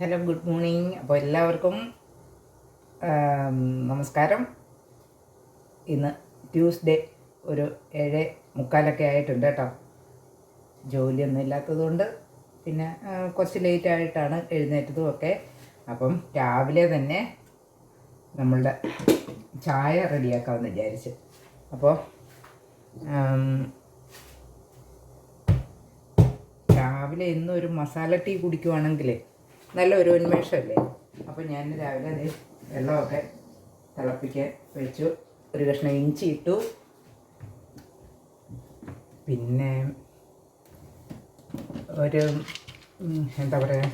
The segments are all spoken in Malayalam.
ഹലോ ഗുഡ് മോർണിംഗ് അപ്പോൾ എല്ലാവർക്കും നമസ്കാരം. ഇന്ന് ട്യൂസ്ഡേ ഒരു ഏഴ് മുക്കാലൊക്കെ ആയിട്ടുണ്ട് കേട്ടോ. ജോലിയൊന്നും ഇല്ലാത്തതുകൊണ്ട് പിന്നെ കുറച്ച് ലേറ്റ് ആയിട്ടാണ് എഴുന്നേറ്റതും ഒക്കെ. അപ്പം രാവിലെ തന്നെ നമ്മളുടെ ചായ റെഡിയാക്കാമെന്ന് വിചാരിച്ചു. അപ്പോൾ രാവിലെ ഇന്നും ഒരു മസാല ടീ കുടിക്കുവാണെങ്കിൽ നല്ലൊരു ഉന്മേഷമല്ലേ? അപ്പോൾ ഞാൻ രാവിലെ അതേ വെള്ളമൊക്കെ തിളപ്പിക്കാൻ വെച്ചു. ഒരു കഷ്ണം ഇഞ്ചി ഇട്ടു. പിന്നെ ഒരു എന്താ പറയുക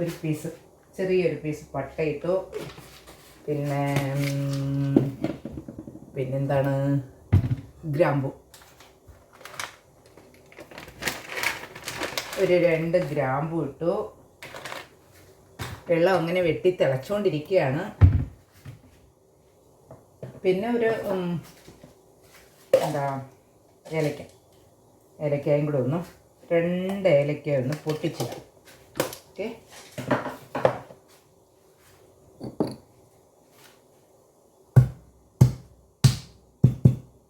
ഒരു പീസ് ചെറിയൊരു പീസ് പട്ടയിട്ടു പിന്നെ പിന്നെന്താണ്? ഗ്രാമ്പു. ഒരു രണ്ട് ഗ്രാമ്പു ഇട്ടു. വെള്ളം അങ്ങനെ വെട്ടി തിളച്ചുകൊണ്ടിരിക്കുകയാണ് പിന്നെ ഒരു എന്താ ഏലക്ക. ഏലക്കായും കൂടെ ഒന്ന് രണ്ട് ഏലക്ക ഒന്ന് പൊട്ടിച്ചിടാം ഓക്കെ.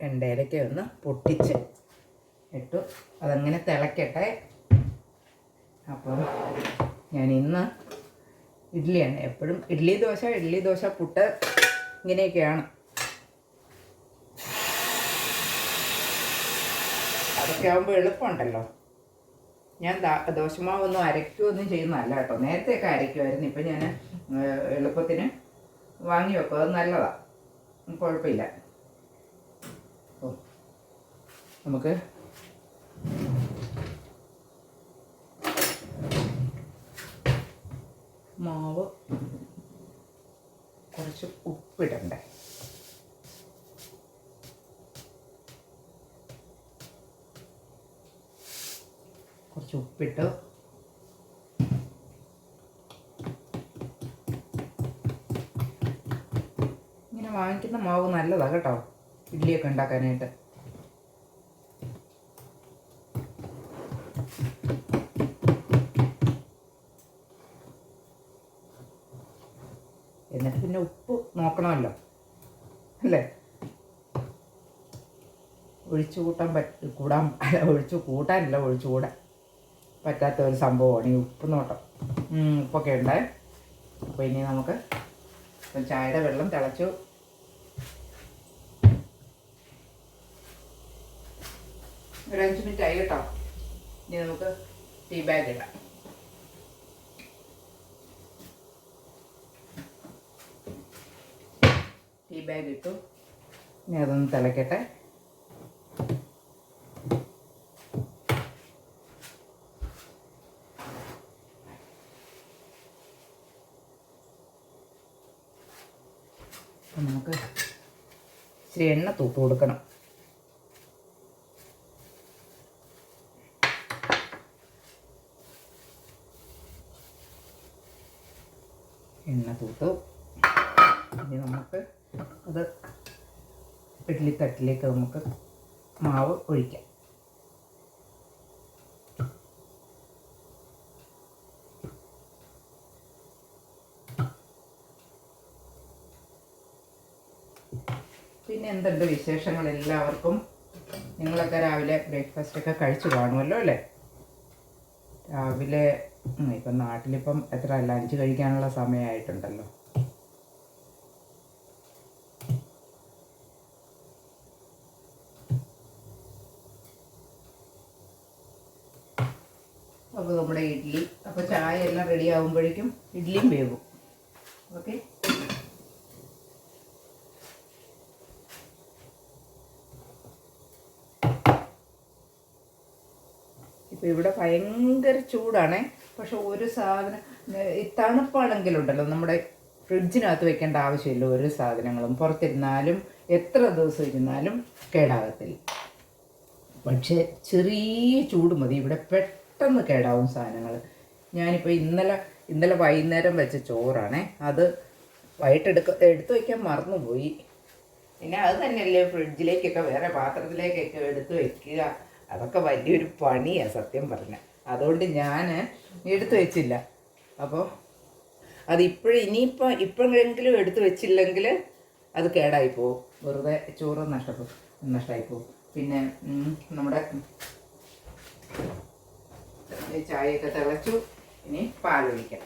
രണ്ട് ഏലക്ക ഒന്ന് പൊട്ടിച്ച് ഇട്ടു. അതങ്ങനെ തിളക്കട്ടെ. അപ്പം ഞാൻ ഇന്ന് ഇഡ്ഡലിയാണ് എപ്പോഴും ഇഡ്ഡലി ദോശ ഇഡ്ഡലി ദോശ പുട്ട് ഇങ്ങനെയൊക്കെയാണ്. അതൊക്കെ ആകുമ്പോൾ എളുപ്പമുണ്ടല്ലോ. ഞാൻ ദോശമാവൊന്നും അരയ്ക്കുകയൊന്നും ചെയ്യുന്നതല്ല കേട്ടോ. നേരത്തെയൊക്കെ അരയ്ക്കുമായിരുന്നു ഇപ്പം ഞാൻ എളുപ്പത്തിന് വാങ്ങി വെക്കും. അത് നല്ലതാണ് കുഴപ്പമില്ല. ഓ നമുക്ക് മാവ് കുറച്ച് ഉപ്പിടണ്ടേ? കുറച്ച് ഉപ്പിട്ട് ഇങ്ങനെ വാങ്ങിക്കുന്ന മാവ് നല്ലതാണ് കേട്ടോ ഇഡ്ഡലിയൊക്കെ ഉണ്ടാക്കാനായിട്ട്. എന്നിട്ട് പിന്നെ ഉപ്പ് നോക്കണമല്ലോ. അല്ലേ? ഒഴിച്ചു കൂട്ടാൻ പറ്റ കൂടാൻ ഒഴിച്ചു കൂട്ടാനില്ല ഒഴിച്ചു കൂടാൻ പറ്റാത്ത ഒരു സംഭവമാണ് ഈ ഉപ്പ് നോട്ടം. ഉപ്പൊക്കെ ഉണ്ടേ. അപ്പോൾ ഇനി നമുക്ക് ചായയുടെ വെള്ളം തിളച്ചു. ഒരു അഞ്ച് മിനിറ്റ് ആയി കേട്ടോ. ഇനി നമുക്ക് ടീ ബാഗ് ഇടാം. ബാഗ് ഇട്ടു. ഇനി അതൊന്ന് തിളക്കട്ടെ. നമുക്ക് ഇച്ചിരി എണ്ണ തൂത്ത് കൊടുക്കണം. എണ്ണ തൂത്തു ഇനി നമുക്ക് അത് ഇഡ്ഡലി തട്ടിലേക്ക് നമുക്ക് മാവ് ഒഴിക്കാം. പിന്നെ എന്തുണ്ട് വിശേഷങ്ങൾ എല്ലാവർക്കും? നിങ്ങളൊക്കെ രാവിലെ ബ്രേക്ക്ഫാസ്റ്റ് ഒക്കെ കഴിച്ചു കാണുമല്ലോ അല്ലേ? രാവിലെ ഇപ്പം നാട്ടിലിപ്പം എത്ര ലഞ്ച് കഴിക്കാനുള്ള സമയമായിട്ടുണ്ടല്ലോ. അപ്പോൾ നമ്മുടെ ഇഡ്ഡലി അപ്പോൾ ചായ എല്ലാം റെഡി ആകുമ്പോഴേക്കും ഇഡ്ഡലിയും വേവും. ഓക്കെ ഇപ്പോൾ ഇവിടെ ഭയങ്കര ചൂടാണേ. പക്ഷെ ഒരു സാധനം ഈ തണുപ്പാണെങ്കിലുണ്ടല്ലോ നമ്മുടെ ഫ്രിഡ്ജിനകത്ത് വെക്കേണ്ട ആവശ്യമില്ല ഒരു സാധനങ്ങളും. പുറത്തിരുന്നാലും എത്ര ദിവസം ഇരുന്നാലും കേടാകത്തില്ല. പക്ഷേ ചെറിയ ചൂട് മതി. ഇവിടെ പെട്ടെന്ന് കേടാവും സാധനങ്ങൾ ഞാനിപ്പോൾ ഇന്നലെ ഇന്നലെ വൈകുന്നേരം വെച്ച ചോറാണേ അത് വൈകിട്ടെടുക്ക എടുത്തു വയ്ക്കാൻ മറന്നുപോയി. പിന്നെ അത് തന്നെയല്ലേ ഫ്രിഡ്ജിലേക്കൊക്കെ വേറെ പാത്രത്തിലേക്കൊക്കെ എടുത്തു വയ്ക്കുക അതൊക്കെ വലിയൊരു പണിയാണ് സത്യം പറഞ്ഞാൽ അതുകൊണ്ട് ഞാൻ എടുത്തു വെച്ചില്ല. അപ്പോൾ അതിപ്പോഴും ഇനിയിപ്പോൾ ഇപ്പോഴെങ്കിലും എടുത്തു വെച്ചില്ലെങ്കിൽ അത് കേടായി പോകും വെറുതെ ചോറ് നഷ്ടപ്പെടും നഷ്ടമായി പോകും പിന്നെ നമ്മുടെ ചായയൊക്കെ തിളച്ചു. ഇനി പാലൊഴിക്കാം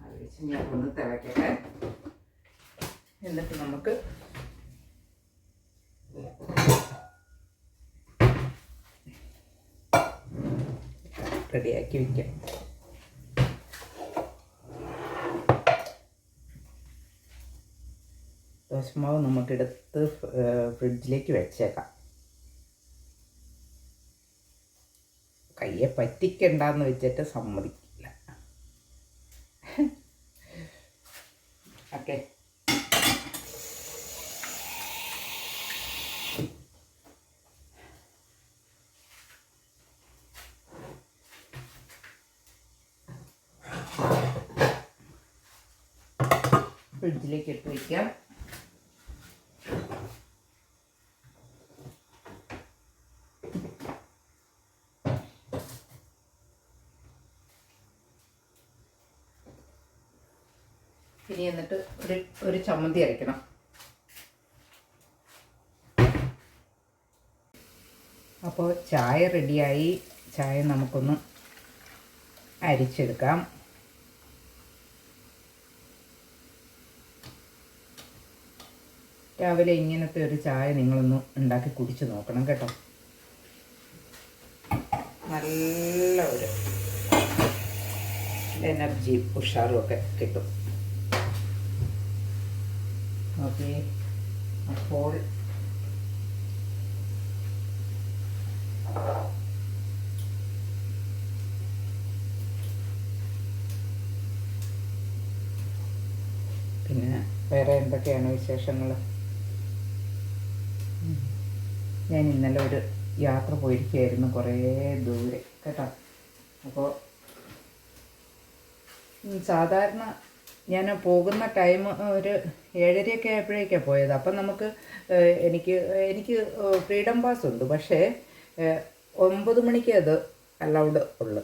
പാലൊഴിച്ച് ഞാൻ ഒന്ന് തിളക്കട്ടെ. എന്നിട്ട് നമുക്ക് റെഡിയാക്കി വയ്ക്കാം ദോശമാവ് നമുക്കെടുത്ത് ഫ്രിഡ്ജിലേക്ക് വെച്ചേക്കാം. കയ്യെ പറ്റിക്കണ്ടെന്ന് വെച്ചിട്ട് സമ്മതിക്കില്ല. ഓക്കെ. ഫ്രിഡ്ജിലേക്ക് ഇട്ട് വയ്ക്കാം ഇനി എന്നിട്ട് ഒരു ഒരു ചമ്മന്തി അരയ്ക്കണം. അപ്പോൾ ചായ റെഡിയായി. ചായ നമുക്കൊന്ന് അരിച്ചെടുക്കാം. രാവിലെ ഇങ്ങനത്തെ ഒരു ചായ നിങ്ങളൊന്ന് ഉണ്ടാക്കി കുടിച്ച് നോക്കണം കേട്ടോ. നല്ല ഒരു എനർജി ഉഷാറും ഒക്കെ കിട്ടും. ഓക്കെ അപ്പോൾ പിന്നെ വേറെ എന്തൊക്കെയാണ് വിശേഷങ്ങൾ ഞാൻ ഇന്നലെ ഒരു യാത്ര പോയിരിക്കുകയായിരുന്നു കുറേ ദൂരെ കേട്ടോ. അപ്പോൾ സാധാരണ ഞാൻ പോകുന്ന ടൈം ഒരു ഏഴരയൊക്കെ ആയപ്പോഴേക്കാണ് പോയത്. അപ്പം നമുക്ക് എനിക്ക് എനിക്ക് ഫ്രീഡം പാസ് ഉണ്ട്. പക്ഷേ ഒമ്പത് മണിക്ക് അത് അലൗഡ് ഉള്ളു.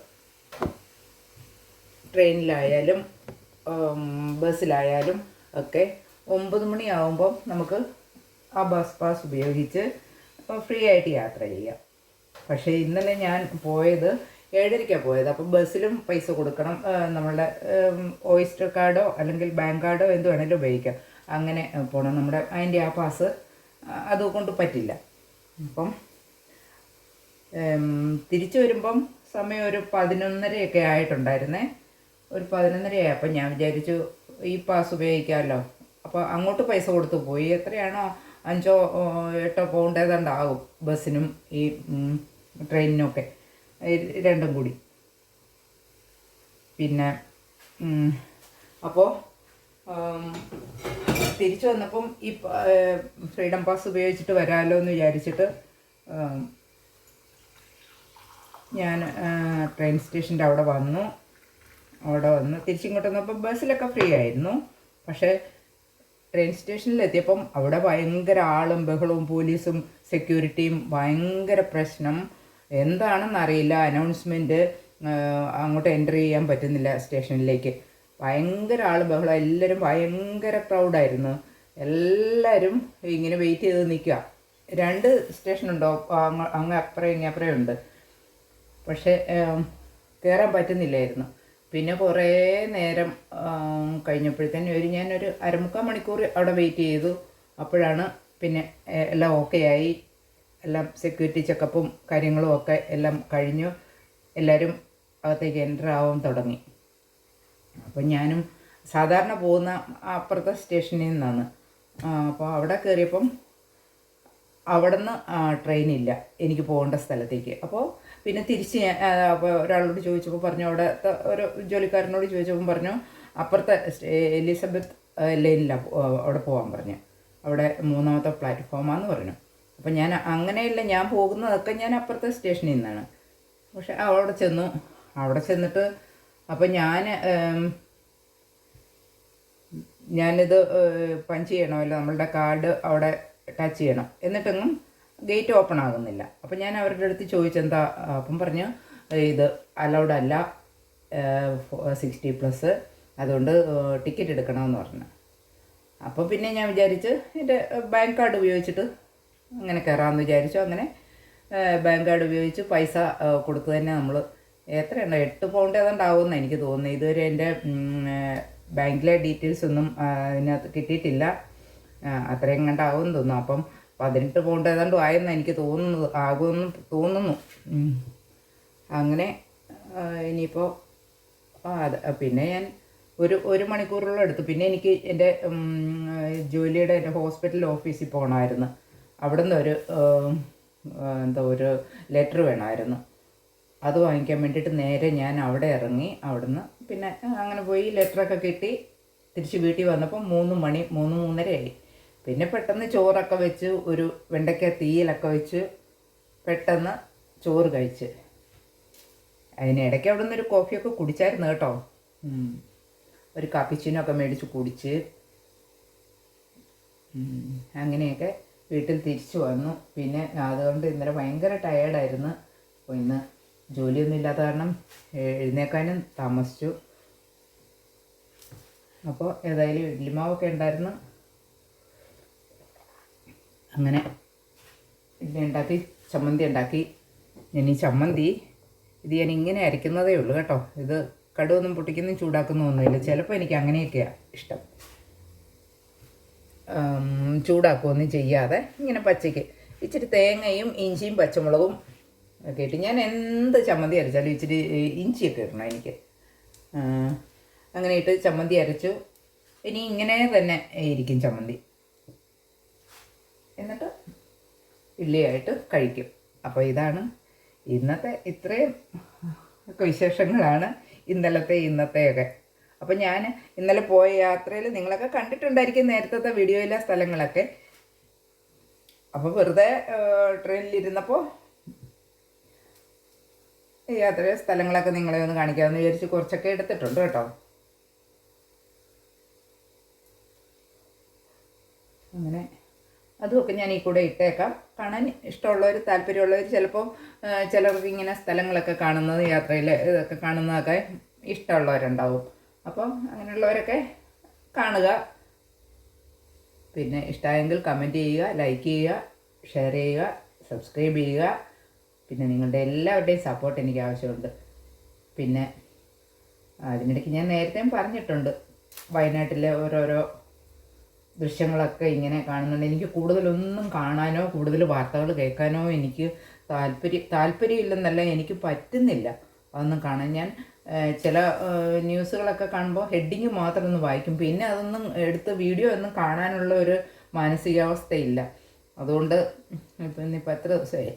ട്രെയിനിലായാലും ബസ്സിലായാലും ഒക്കെ ഒമ്പത് മണിയാവുമ്പം നമുക്ക് ആ ബസ് പാസ് ഉപയോഗിച്ച് ഫ്രീ ആയിട്ട് യാത്ര ചെയ്യാം. പക്ഷേ ഇന്നലെ ഞാൻ പോയത് ഏഴരയ്ക്കാണ് പോയത്. അപ്പം ബസ്സിലും പൈസ കൊടുക്കണം. നമ്മളുടെ ഓയിസ്റ്റർ കാർഡോ അല്ലെങ്കിൽ ബാങ്ക് കാർഡോ എന്ത് വേണമെങ്കിലും ഉപയോഗിക്കാം. അങ്ങനെ പോകണം നമ്മുടെ അതിന്റെ ആ പാസ് അതുകൊണ്ട് പറ്റില്ല. അപ്പം തിരിച്ചു വരുമ്പം സമയം ഒരു പതിനൊന്നരയൊക്കെ ആയിട്ടുണ്ടായിരുന്നേ. ഒരു പതിനൊന്നരയായി. അപ്പം ഞാൻ വിചാരിച്ചു ഈ പാസ് ഉപയോഗിക്കാമല്ലോ. അപ്പോൾ അങ്ങോട്ട് പൈസ കൊടുത്തു പോയി. എത്രയാണോ? അഞ്ചോ എട്ടോ പൗണ്ട് ഏതാണ്ടാവും ബസ്സിനും ഈ ട്രെയിനിനൊക്കെ രണ്ടും കൂടി. പിന്നെ അപ്പോൾ തിരിച്ചു വന്നപ്പം ഈ ഫ്രീഡം പാസ് ഉപയോഗിച്ചിട്ട് വരാമല്ലോ എന്ന് വിചാരിച്ചിട്ട് ഞാൻ ട്രെയിൻ സ്റ്റേഷന്റെ അവിടെ വന്നു. അവിടെ വന്ന് തിരിച്ചിങ്ങോട്ട് വന്നപ്പോൾ ബസ്സിലൊക്കെ ഫ്രീ ആയിരുന്നു. പക്ഷേ ട്രെയിൻ സ്റ്റേഷനിൽ എത്തിയപ്പം അവിടെ ഭയങ്കര ആളും ബഹളവും പോലീസും സെക്യൂരിറ്റിയും ഭയങ്കര പ്രശ്നം. എന്താണെന്നറിയില്ല. അനൗൺസ്മെന്റ് അങ്ങോട്ട് എന്റർ ചെയ്യാൻ പറ്റുന്നില്ല സ്റ്റേഷനിലേക്ക്. ഭയങ്കര ആൾ ബഹളം. എല്ലാവരും ഭയങ്കര പ്രൗഡായിരുന്നു എല്ലാവരും ഇങ്ങനെ വെയിറ്റ് ചെയ്ത് നിൽക്കുക രണ്ട് സ്റ്റേഷനുണ്ടോ? അങ്ങ് അങ്ങ് അപ്പുറം ഇങ്ങപ്പുറം ഉണ്ട്. പക്ഷേ കയറാൻ പറ്റുന്നില്ലായിരുന്നു. പിന്നെ കുറേ നേരം കഴിഞ്ഞപ്പോഴത്തേന് ഒരു ഞാനൊരു അരമുക്കാൽ മണിക്കൂർ അവിടെ വെയിറ്റ് ചെയ്തു. അപ്പോഴാണ് പിന്നെ എല്ലാം ഓക്കെ ആയി. എല്ലാം സെക്യൂരിറ്റി ചെക്കപ്പും കാര്യങ്ങളും ഒക്കെ എല്ലാം കഴിഞ്ഞു. എല്ലാവരും അകത്തേക്ക് എന്റർ ആവാൻ തുടങ്ങി. അപ്പോൾ ഞാനും സാധാരണ പോകുന്ന അപ്പുറത്തെ സ്റ്റേഷനിൽ നിന്നാണ്. അപ്പോൾ അവിടെ കയറിയപ്പം അവിടെ നിന്ന് ട്രെയിനില്ല എനിക്ക് പോകേണ്ട സ്ഥലത്തേക്ക്. അപ്പോൾ പിന്നെ തിരിച്ച് ഞാൻ അപ്പോൾ ഒരാളോട് ചോദിച്ചപ്പോൾ പറഞ്ഞു അവിടെ ഒരു ജോലിക്കാരനോട് ചോദിച്ചപ്പോൾ പറഞ്ഞു അപ്പുറത്തെ എലിസബത്ത് ലൈനിലാണ് അവിടെ പോകാൻ പറഞ്ഞു. അവിടെ മൂന്നാമത്തെ പ്ലാറ്റ്ഫോമാന്ന് പറഞ്ഞു. അപ്പം ഞാൻ അങ്ങനെയല്ല ഞാൻ പോകുന്നതൊക്കെ ഞാൻ അപ്പുറത്തെ സ്റ്റേഷനിൽ നിന്നാണ്. പക്ഷെ അവിടെ ചെന്നു. അവിടെ ചെന്നിട്ട് അപ്പം ഞാൻ ഞാനിത് പഞ്ച് ചെയ്യണമല്ലോ നമ്മളുടെ കാർഡ് അവിടെ ടച്ച് ചെയ്യണം. എന്നിട്ടെങ്ങും ഗേറ്റ് ഓപ്പൺ ആകുന്നില്ല. അപ്പം ഞാൻ അവരുടെ അടുത്ത് ചോദിച്ചെന്താ അപ്പം പറഞ്ഞു ഇത് അലൗഡ് അല്ല സിക്സ്റ്റി പ്ലസ് അതുകൊണ്ട് ടിക്കറ്റ് എടുക്കണമെന്ന് പറഞ്ഞു. അപ്പോൾ പിന്നെ ഞാൻ വിചാരിച്ച് എന്റെ ബാങ്ക് കാർഡ് ഉപയോഗിച്ചിട്ട് അങ്ങനെ കയറാമെന്ന് വിചാരിച്ചു. അങ്ങനെ ബാങ്ക് കാർഡ് ഉപയോഗിച്ച് പൈസ കൊടുത്തു തന്നെ നമ്മൾ എത്രയുണ്ട്? എട്ട് പൗണ്ട് ഏതാണ്ടാവുമെന്ന് എനിക്ക് തോന്നുന്നു. ഇതുവരെ എന്റെ ബാങ്കിലെ ഡീറ്റെയിൽസ് ഒന്നും അതിനകത്ത് കിട്ടിയിട്ടില്ല. അത്രയും കണ്ടാവും തോന്നുന്നു. അപ്പം പതിനെട്ട് പൗണ്ട് ഏതാണ്ട് ആയെന്ന് എനിക്ക് തോന്നുന്നു ആകുമെന്ന് തോന്നുന്നു. അങ്ങനെ ഇനിയിപ്പോൾ അതെ പിന്നെ ഞാൻ ഒരു ഒരു മണിക്കൂറോളം എടുത്തു. പിന്നെ എനിക്ക് എന്റെ ജോലിയുടെ എന്റെ ഹോസ്പിറ്റൽ ഓഫീസിൽ പോകണമായിരുന്നു അവിടെ ഒരു എന്താ ഒരു ലെറ്റർ വേണമായിരുന്നു. അത് വാങ്ങിക്കാൻ വേണ്ടിയിട്ട് നേരെ ഞാൻ അവിടെ ഇറങ്ങി അവിടുന്ന് പിന്നെ അങ്ങനെ പോയി ലെറ്ററൊക്കെ കിട്ടി. തിരിച്ച് വീട്ടിൽ വന്നപ്പോൾ മൂന്ന് മണി മൂന്ന് മൂന്നരയായി പിന്നെ പെട്ടെന്ന് ചോറൊക്കെ വെച്ച് ഒരു വെണ്ടയ്ക്ക തീയിലൊക്കെ വെച്ച് പെട്ടെന്ന് ചോറ് കഴിച്ച്. അതിനിടയ്ക്ക് അവിടെ ഒരു കോഫിയൊക്കെ കുടിച്ചായിരുന്നു കേട്ടോ. ഒരു കാപ്പിച്ചീനൊക്കെ മേടിച്ച് കുടിച്ച്. അങ്ങനെയൊക്കെ വീട്ടിൽ തിരിച്ചു വന്നു. പിന്നെ അതുകൊണ്ട് ഇന്നലെ ഭയങ്കര ടയേർഡായിരുന്നു അപ്പോൾ ഇന്ന് ജോലിയൊന്നും ഇല്ലാത്ത കാരണം എഴുന്നേക്കാനും താമസിച്ചു. അപ്പോൾ ഏതായാലും ഇഡ്ലിമാവൊക്കെ ഉണ്ടായിരുന്നു. അങ്ങനെ ഇഡ്ഡലി ഉണ്ടാക്കി ചമ്മന്തി ഉണ്ടാക്കി. ഞാൻ ഈ ചമ്മന്തി ഇത് ഞാൻ ഇങ്ങനെ അരയ്ക്കുന്നതേ ഉള്ളൂ കേട്ടോ. ഇത് കടുവൊന്നും പൊട്ടിക്കുന്നതും ചൂടാക്കുന്നൊന്നുമില്ല ചിലപ്പോൾ എനിക്ക് അങ്ങനെയൊക്കെയാണ് ഇഷ്ടം. ചൂടാക്കുകയൊന്നും ചെയ്യാതെ ഇങ്ങനെ പച്ചയ്ക്ക് ഇച്ചിരി തേങ്ങയും ഇഞ്ചിയും പച്ചമുളകും ഒക്കെ ഇട്ട് ഞാൻ എന്ത് ചമ്മന്തി അരച്ചാലും ഇച്ചിരി ഇഞ്ചിയൊക്കെ ഇടണം എനിക്ക്. അങ്ങനെ ഇട്ട് ചമ്മന്തി അരച്ചു. ഇനി ഇങ്ങനെ തന്നെ ഇരിക്കും ചമ്മന്തി. എന്നിട്ട് ഇള്ളിയായിട്ട് കഴിക്കും. അപ്പോൾ ഇതാണ് ഇന്നത്തെ ഇത്രയും ഒക്കെ വിശേഷങ്ങളാണ് ഇന്നലത്തെ ഇന്നത്തെയൊക്കെ. അപ്പോൾ ഞാൻ ഇന്നലെ പോയ യാത്രയിൽ നിങ്ങളൊക്കെ കണ്ടിട്ടുണ്ടായിരിക്കും നേരത്തെ വീഡിയോയിലെ സ്ഥലങ്ങളൊക്കെ. അപ്പോൾ വെറുതെ ട്രെയിനിലിരുന്നപ്പോൾ യാത്രയിലെ സ്ഥലങ്ങളൊക്കെ നിങ്ങളെ ഒന്ന് കാണിക്കാമെന്ന് വിചാരിച്ച് കുറച്ചൊക്കെ എടുത്തിട്ടുണ്ട് കേട്ടോ. അങ്ങനെ അതുമൊക്കെ ഞാൻ ഈ കൂടെ ഇട്ടേക്കാം. കാണാൻ ഇഷ്ടമുള്ളവർ താല്പര്യമുള്ളവർ ചിലപ്പോൾ ചിലർക്ക് ഇങ്ങനെ സ്ഥലങ്ങളൊക്കെ കാണുന്നത് യാത്രയിൽ ഇതൊക്കെ കാണുന്നതൊക്കെ ഇഷ്ടമുള്ളവരുണ്ടാവും. അപ്പം അങ്ങനെയുള്ളവരൊക്കെ കാണുക. പിന്നെ ഇഷ്ടമായെങ്കിൽ കമന്റ് ചെയ്യുക ലൈക്ക് ചെയ്യുക ഷെയർ ചെയ്യുക സബ്സ്ക്രൈബ് ചെയ്യുക. പിന്നെ നിങ്ങളുടെ എല്ലാവരുടെയും സപ്പോർട്ട് എനിക്ക് ആവശ്യമുണ്ട്. പിന്നെ അതിനിടയ്ക്ക് ഞാൻ നേരത്തെയും പറഞ്ഞിട്ടുണ്ട്. വയനാട്ടിലെ ഓരോരോ ദൃശ്യങ്ങളൊക്കെ ഇങ്ങനെ കാണുന്നുണ്ട്. എനിക്ക് കൂടുതലൊന്നും കാണാനോ കൂടുതൽ വാർത്തകൾ കേൾക്കാനോ എനിക്ക് താല്പര്യം താല്പര്യമില്ലെന്നല്ല എനിക്ക് പറ്റുന്നില്ല. അതൊന്നും കാണാൻ ഞാൻ ചില ന്യൂസുകളൊക്കെ കാണുമ്പോൾ ഹെഡിങ് മാത്രം ഒന്ന് വായിക്കും. പിന്നെ അതൊന്നും എടുത്ത് വീഡിയോ ഒന്നും കാണാനുള്ള ഒരു മാനസികാവസ്ഥയില്ല. അതുകൊണ്ട് ഇപ്പം ഇന്നിപ്പോൾ എത്ര ദിവസമായി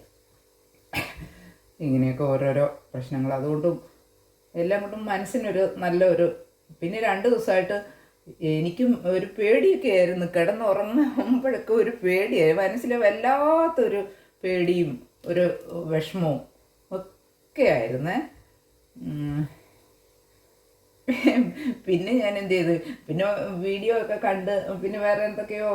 ഇങ്ങനെയൊക്കെ ഓരോരോ പ്രശ്നങ്ങൾ. അതുകൊണ്ടും എല്ലാം കൊണ്ടും മനസ്സിനൊരു നല്ലൊരു പിന്നെ രണ്ട് ദിവസമായിട്ട് എനിക്കും ഒരു പേടിയൊക്കെ ആയിരുന്നു. കിടന്നുറങ്ങുമ്പോഴൊക്കെ ഒരു പേടിയായി. മനസ്സിലെ വല്ലാത്തൊരു പേടിയും ഒരു വിഷമവും ഒക്കെ ആയിരുന്നേ. പിന്നെ ഞാൻ എന്ത് ചെയ്ത്? പിന്നെ വീഡിയോ ഒക്കെ കണ്ട് പിന്നെ വേറെ എന്തൊക്കെയോ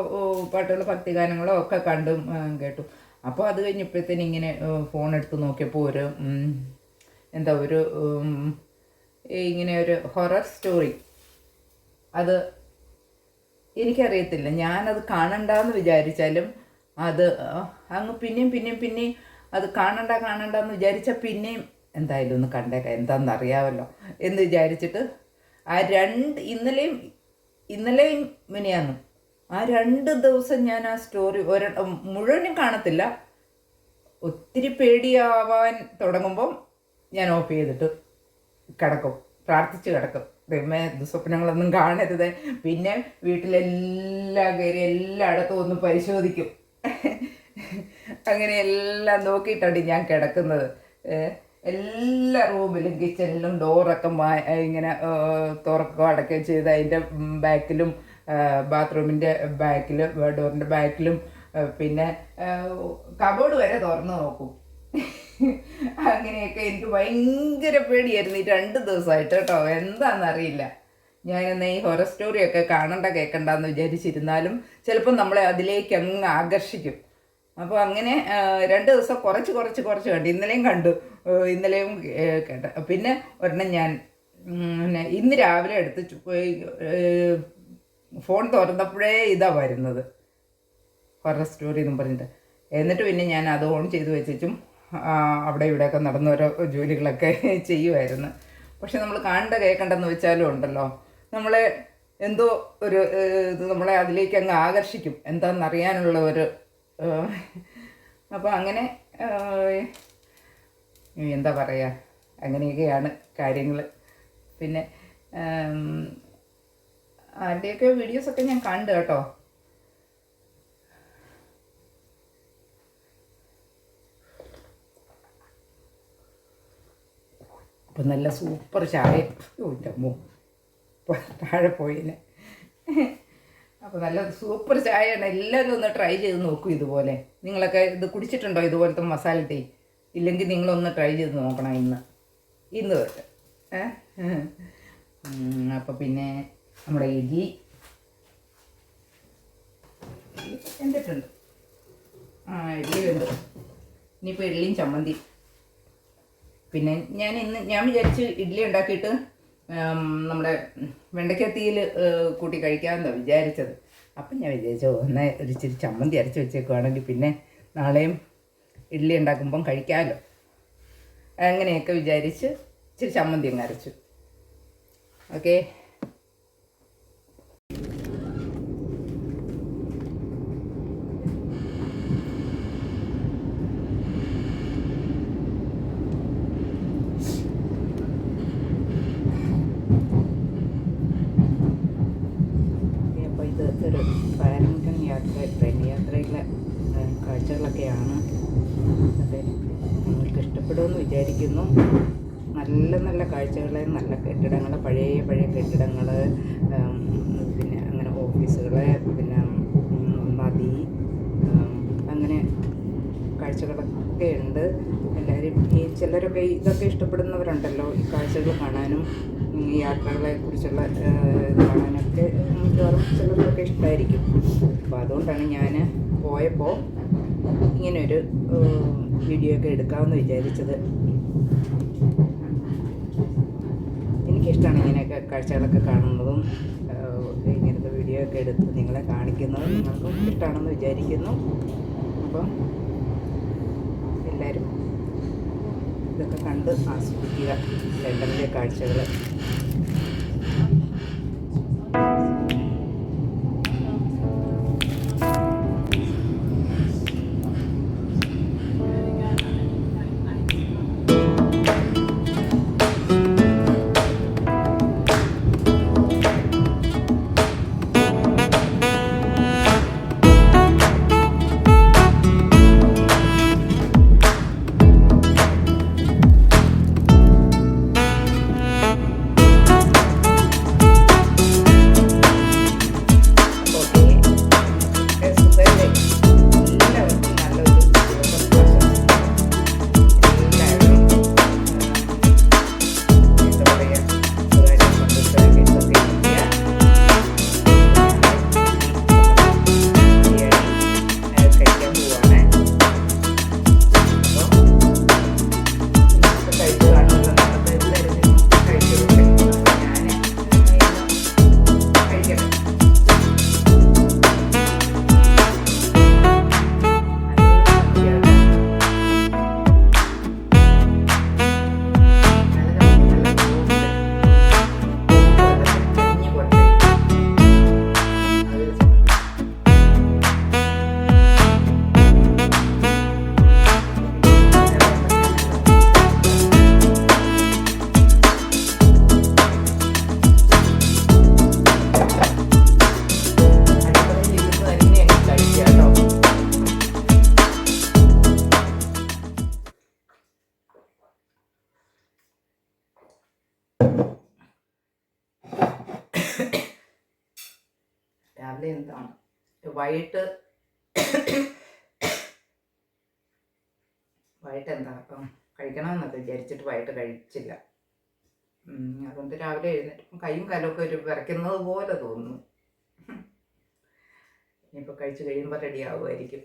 പാട്ടുകൾ ഭക്തിഗാനങ്ങളോ ഒക്കെ കണ്ടും കേട്ടു. അപ്പോൾ അത് കഴിഞ്ഞപ്പോഴത്തേന് ഇങ്ങനെ ഫോൺ എടുത്ത് നോക്കിയപ്പോൾ ഒരു എന്താ ഒരു ഇങ്ങനെ ഒരു ഹൊറർ സ്റ്റോറി അത് എനിക്കറിയത്തില്ല. ഞാനത് കാണണ്ടെന്ന് വിചാരിച്ചാലും അത് അങ്ങ് പിന്നെയും പിന്നെയും പിന്നെയും അത് കാണണ്ട കാണണ്ടെന്ന് വിചാരിച്ചാൽ പിന്നെയും എന്തായാലും ഒന്ന് കണ്ടേക്കാം. എന്താണെന്ന് അറിയാമല്ലോ എന്ന് വിചാരിച്ചിട്ട് ആ രണ്ട് ഇന്നലെയും ഇന്നലെയും മിനിയാന്നും. ആ രണ്ട് ദിവസം ഞാൻ ആ സ്റ്റോറി മുഴുവനും കാണത്തില്ല. ഒത്തിരി പേടിയാവാൻ തുടങ്ങുമ്പം ഞാൻ ഓഫ് ചെയ്തിട്ട് കിടക്കും. പ്രാർത്ഥിച്ച് കിടക്കും. ദൈവമേ ദുസ്വപ്നങ്ങളൊന്നും കാണരുത്. പിന്നെ വീട്ടിലെല്ലാം കയറി എല്ലായിടത്തും ഒന്ന് പരിശോധിക്കും. അങ്ങനെ എല്ലാം നോക്കിയിട്ടാണ് ഞാൻ കിടക്കുന്നത്. എല്ലാ റൂമിലും കിച്ചണിലും ഡോറൊക്കെ ഇങ്ങനെ തുറക്കുകയോ അടക്കുകയും ചെയ്ത് അതിന്റെ ബാക്കിലും ബാത്റൂമിന്റെ ബാക്കിലും ഡോറിന്റെ ബാക്കിലും പിന്നെ കബോർഡ് വരെ തുറന്ന് നോക്കും. അങ്ങനെയൊക്കെ എനിക്ക് ഭയങ്കര പേടിയായിരുന്നു ഈ രണ്ട് ദിവസമായിട്ട് കേട്ടോ. എന്താണെന്നറിയില്ല ഞാൻ എന്നാ ഈ ഹൊറർ സ്റ്റോറിയൊക്കെ കാണണ്ട കേൾക്കണ്ടെന്ന് വിചാരിച്ചിരുന്നാലും ചിലപ്പോൾ നമ്മളെ അതിലേക്ക് അങ്ങ് ആകർഷിക്കും. അപ്പോൾ അങ്ങനെ രണ്ട് ദിവസം കുറച്ച് കുറച്ച് കുറച്ച് കണ്ടു. ഇന്നലെയും കണ്ടു. ഇന്നലെയും കേട്ട. പിന്നെ ഒരെണ്ണം ഞാൻ പിന്നെ ഇന്ന് രാവിലെ എടുത്ത് ഫോൺ തുറന്നപ്പോഴേ ഇതാ വരുന്നത്. ഹൊറർ സ്റ്റോറി എന്നും പറഞ്ഞിട്ട്. എന്നിട്ട് പിന്നെ ഞാൻ അത് ഓൺ ചെയ്ത് വെച്ചും അവിടെ ഇവിടെയൊക്കെ നടന്ന ഓരോ ജോലികളൊക്കെ ചെയ്യുമായിരുന്നു പക്ഷെ നമ്മൾ കാണണ്ട കേൾക്കണ്ടെന്ന് വെച്ചാലും ഉണ്ടല്ലോ. നമ്മളെ എന്തോ ഒരു ഇത് നമ്മളെ അതിലേക്ക് അങ്ങ് ആകർഷിക്കും. എന്താണെന്നറിയാനുള്ള ഒരു അപ്പോൾ അങ്ങനെ എന്താ പറയുക അങ്ങനെയൊക്കെയാണ് കാര്യങ്ങൾ പിന്നെ ആരുടെയൊക്കെ വീഡിയോസൊക്കെ ഞാൻ കണ്ടു കേട്ടോ. അപ്പം നല്ല സൂപ്പർ ചായ. എന്റെ താഴെ പോയിനെ. അപ്പോൾ നല്ല സൂപ്പർ ചായയാണ്. എല്ലാവരും ഒന്ന് ട്രൈ ചെയ്ത് നോക്കൂ ഇതുപോലെ. നിങ്ങളൊക്കെ ഇത് കുടിച്ചിട്ടുണ്ടോ ഇതുപോലത്തെ മസാല ടീ ഇല്ലെങ്കിൽ നിങ്ങളൊന്ന് ട്രൈ ചെയ്ത് നോക്കണം ഇന്ന്. ഇന്ന് തൊട്ട് അപ്പോൾ പിന്നെ നമ്മുടെ ഇഡ്ലി. എന്തിട്ടുണ്ട് ആ ഇഡ്ലി ഉണ്ട് ഇനിയിപ്പോൾ ഇഡ്ലിയും ചമ്മന്തി പിന്നെ ഞാൻ ഇന്ന് ഞാൻ വിചാരിച്ച് ഇഡ്ഡലി ഉണ്ടാക്കിയിട്ട് നമ്മുടെ വെണ്ടയ്ക്കത്തിയിൽ കൂട്ടി കഴിക്കാമെന്നാണ് വിചാരിച്ചത്. അപ്പം ഞാൻ വിചാരിച്ചു ഒന്ന് ഒരു ഇച്ചിരി ചമ്മന്തി അരച്ച് വെച്ചേക്കുവാണെങ്കിൽ പിന്നെ നാളെയും ഇഡ്ഡലി ഉണ്ടാക്കുമ്പം കഴിക്കാമല്ലോ അങ്ങനെയൊക്കെ വിചാരിച്ച് ഇച്ചിരി ചമ്മന്തി അരച്ചു. ഓക്കേ അപ്പോൾ ഇത് ഒരു പാരമ്പര്യം യാത്ര ട്രെയിൻ യാത്രയിലെ ആ, കാഴ്ചകളൊക്കെയാണ് അതെ നിങ്ങൾക്ക് ഇഷ്ടപ്പെടുമെന്ന് വിചാരിക്കുന്നു നല്ല നല്ല കാഴ്ചകൾ നല്ല കെട്ടിടങ്ങൾ പഴയ പഴയ കെട്ടിടങ്ങൾ പിന്നെ അങ്ങനെ ഓഫീസുകൾ പിന്നെ നദി അങ്ങനെ കാഴ്ചകളൊക്കെ ഉണ്ട്. എല്ലാവരും ഈ ചിലരൊക്കെ ഇതൊക്കെ ഇഷ്ടപ്പെടുന്നവരുണ്ടല്ലോ ഈ കാഴ്ചകൾ കാണാനും ഈ യാത്രകളെ കുറിച്ചുള്ള കാണാനൊക്കെ മിക്കവാറും ചിലർക്കൊക്കെ ഇഷ്ടമായിരിക്കും അപ്പോൾ അതുകൊണ്ടാണ് ഞാൻ പോയപ്പോൾ ഇങ്ങനെയൊരു വീഡിയോ ഒക്കെ എടുക്കാമെന്ന് വിചാരിച്ചത് എനിക്കിഷ്ടമാണ് ഇങ്ങനെയൊക്കെ കാഴ്ചകളൊക്കെ കാണുന്നതും ഇങ്ങനത്തെ വീഡിയോ ഒക്കെ എടുത്ത് നിങ്ങളെ കാണിക്കുന്നതും നിങ്ങൾക്കും ഇഷ്ടമാണെന്ന് വിചാരിക്കുന്നു. അപ്പം എല്ലാവരും ഇതൊക്കെ കണ്ട് ആസ്വദിക്കുക. ലണ്ടനിലെ കാഴ്ചകൾ വൈകിട്ട് വൈകിട്ട് എന്താ അപ്പം കഴിക്കണമെന്നൊക്കെ വിചാരിച്ചിട്ട് വൈകിട്ട് കഴിച്ചില്ല. അതുകൊണ്ട് രാവിലെ എഴുന്നേറ്റ് കൈയും കാലൊക്കെ ഒരു വിറയ്ക്കുന്നത് പോലെ തോന്നുന്നു. ഇനിയിപ്പോൾ കഴിച്ച് കഴിയുമ്പോൾ റെഡി ആവുമായിരിക്കും.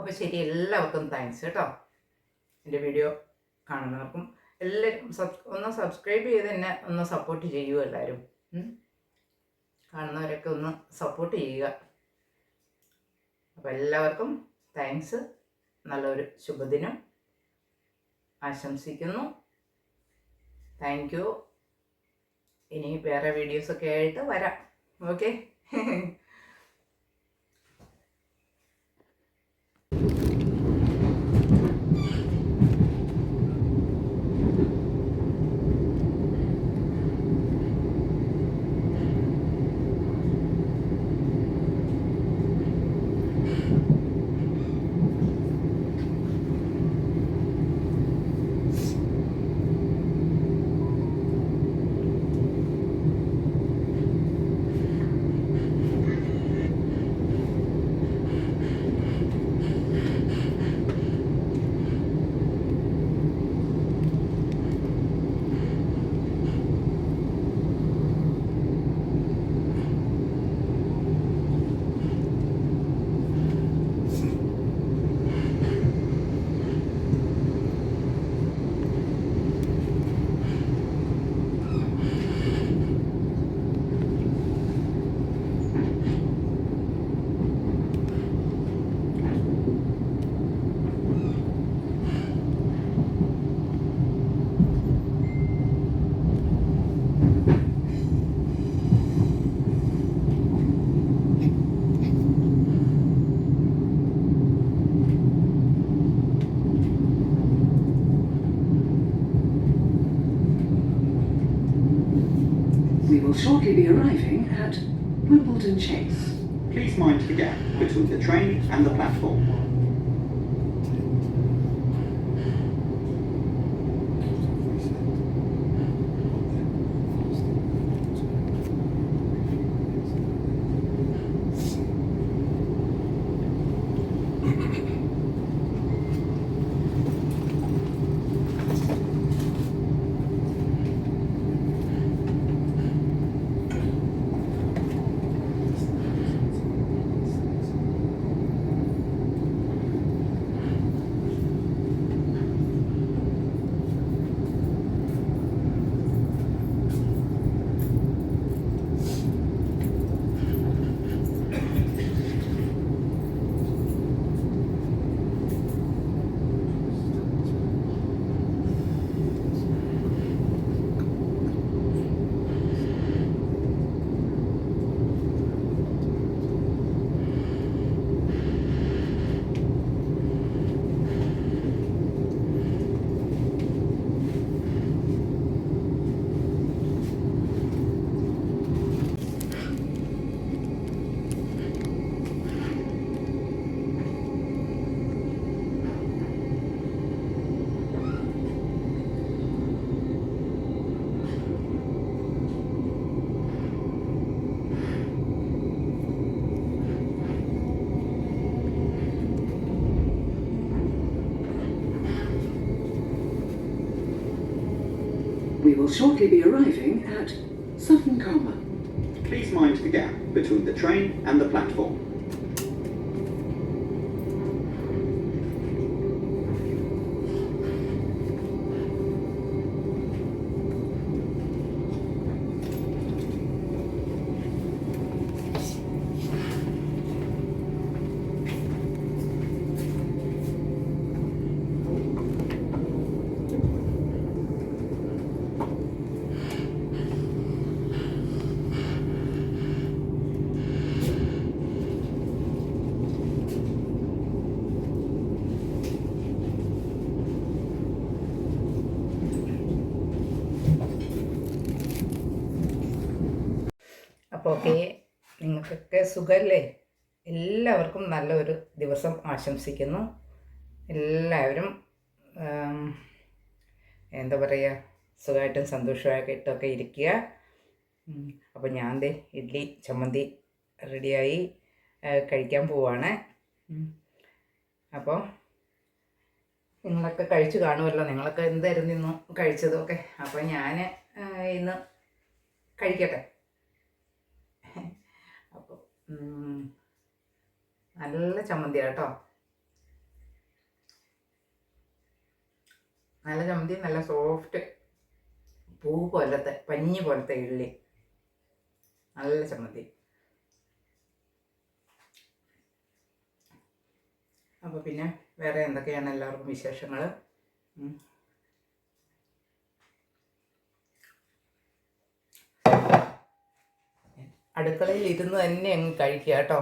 അപ്പോൾ ശരി എല്ലാവർക്കും താങ്ക്സ് കേട്ടോ. എന്റെ വീഡിയോ കാണുന്നവർക്കും എല്ലാവരും സബ് ഒന്ന് സബ്സ്ക്രൈബ് ചെയ്ത് തന്നെ ഒന്ന് സപ്പോർട്ട് ചെയ്യൂ എല്ലാവരും. കാണുന്നവരൊക്കെ ഒന്ന് സപ്പോർട്ട് ചെയ്യുക. അപ്പോൾ എല്ലാവർക്കും താങ്ക്സ് നല്ലൊരു ശുഭദിനം. ആശംസിക്കുന്നു. താങ്ക് യു ഇനി വേറെ വീഡിയോസൊക്കെ ആയിട്ട് വരാം. Okay mind the gap between the train and the platform. Will shortly be arriving at Sutton Common. Please mind the gap between the train and the platform. Okay. നിങ്ങൾക്കൊക്കെ സുഖമല്ലേ എല്ലാവർക്കും നല്ലൊരു ദിവസം ആശംസിക്കുന്നു. എല്ലാവരും എന്താ പറയുക സുഖമായിട്ടും സന്തോഷമായിട്ടൊക്കെ ഇരിക്കുക. അപ്പോൾ ഞാൻ ദേ ഇഡ്ഡലി ചമ്മന്തി റെഡിയായി കഴിക്കാൻ പോവാണ്. അപ്പോൾ നിങ്ങളൊക്കെ കഴിച്ചു കാണുമല്ലോ. നിങ്ങളൊക്കെ എന്തായിരുന്നു കഴിച്ചതും? കഴിച്ചതൊക്കെ അപ്പോൾ ഞാൻ ഇന്ന് കഴിക്കട്ടെ. നല്ല ചമ്മന്തിയാണ് കേട്ടോ. നല്ല ചമ്മന്തി നല്ല സോഫ്റ്റ് പൂ പോലത്തെ പഞ്ഞി പോലത്തെ ഇള്ളി നല്ല ചമ്മന്തി. അപ്പോൾ പിന്നെ വേറെ എന്തൊക്കെയാണ് എല്ലാവർക്കും വിശേഷങ്ങൾ അടുക്കളയിൽ ഇരുന്ന് തന്നെ അങ്ങ് കഴിക്കുക കേട്ടോ.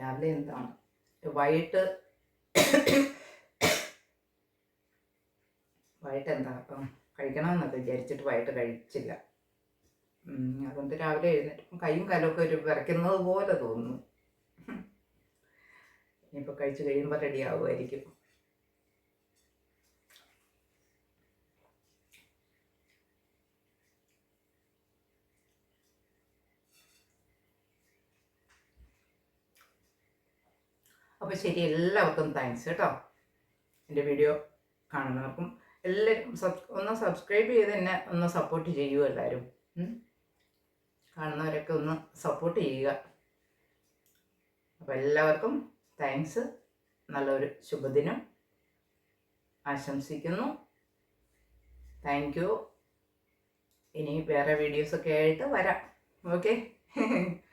രാവിലെ എന്താണ്? വൈകിട്ട് വൈകിട്ട് എന്താ? അപ്പം കഴിക്കണമെന്നൊക്കെ വിചാരിച്ചിട്ട് വൈകിട്ട് കഴിച്ചില്ല. അതുകൊണ്ട് രാവിലെ എഴുന്നേറ്റ് കൈയും കാലമൊക്കെ ഒരു വിറയ്ക്കുന്നത് പോലെ തോന്നുന്നു. ഇനിയിപ്പോൾ കഴിച്ച് കഴിയുമ്പോൾ റെഡി ആവുമായിരിക്കും. അപ്പോൾ ശരി എല്ലാവർക്കും താങ്ക്സ് കേട്ടോ. എന്റെ വീഡിയോ കാണുന്നവർക്കും എല്ലാവരും സബ് ഒന്ന് സബ്സ്ക്രൈബ് ചെയ്ത് തന്നെ ഒന്ന് സപ്പോർട്ട് ചെയ്യൂ എല്ലാവരും കാണുന്നവരൊക്കെ ഒന്ന് സപ്പോർട്ട് ചെയ്യുക. അപ്പോൾ എല്ലാവർക്കും താങ്ക്സ്. നല്ലൊരു ശുഭദിനം. ആശംസിക്കുന്നു. Thank you. ഇനി വേറെ വീഡിയോസൊക്കെ ആയിട്ട് വരാം. ഓക്കെ.